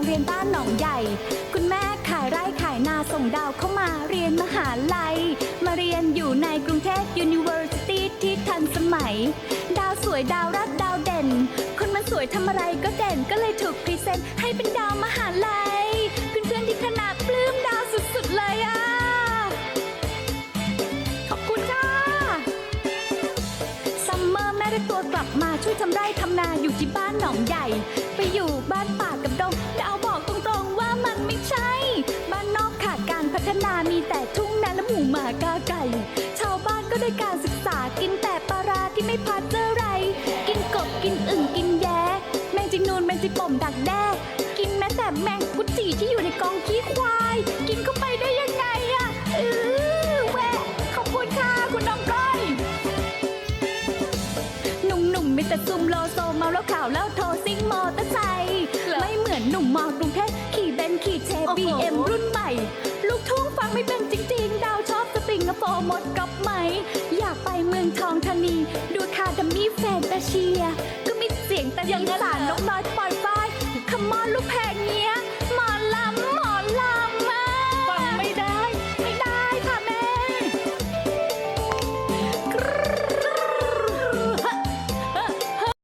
งเรียนบ้านหนองใหญ่ คุณแม่ขายไร่ขายนาส่งดาวเข้ามาเรียนมหาลัย มาเรียนอยู่ในกรุงเทพ University ที่ทันสมัย ดาวสวยดาวรักดาวเด่น คนมันสวยทำอะไรก็เด่นก็เลยถูกพรีเซนต์ให้เป็นดาวมหาลัย เพื่อนๆที่คณะปลื้มดาวสุดๆเลยอะ ขอบคุณค่ะ ซัมเมอร์แม่ได้ตัวกลับมาช่วยทำไร่ทำนาอยู่ที่บ้านหนองใหญ่ พัฒนามีแต่ทุ่งนาและหมูหมากาไก่ ชาวบ้านก็ได้การศึกษากินแต่ปลาราที่ไม่พัดเจอไร กินกบกินอึ่งกินแย้แมงจิงนูนแมงจิป่มดักแด้กินแม้แต่แมงกุจีที่อยู่ในกองขี้ควาย กินเข้าไปได้ยังไงอะเออแหวะขอบคุณค่ะคุณน้องก้อยหนุ่มๆมีแต่ซุ่มโลโซเมาแล้วข่าวแล้วโทรซิ่งมอเตอร์ไซค์ไม่เหมือนหนุ่มมอกรุงเทพ ขี่เบนซ์ขี่เชฟโอ้โหบีเอ็มรุ่นใหม่ ลูกทุ่งฟังไม่เป็นจริง ๆ ดาวชอบสปริงกระโปรงหมดกับไหม อยากไปเมืองทองธานี ดูคาดามี่แฟนตาเชีย ก็มีเสียงแต่ยังสารนกน้อยปล่อยฝ้ายขมอนลูกแพง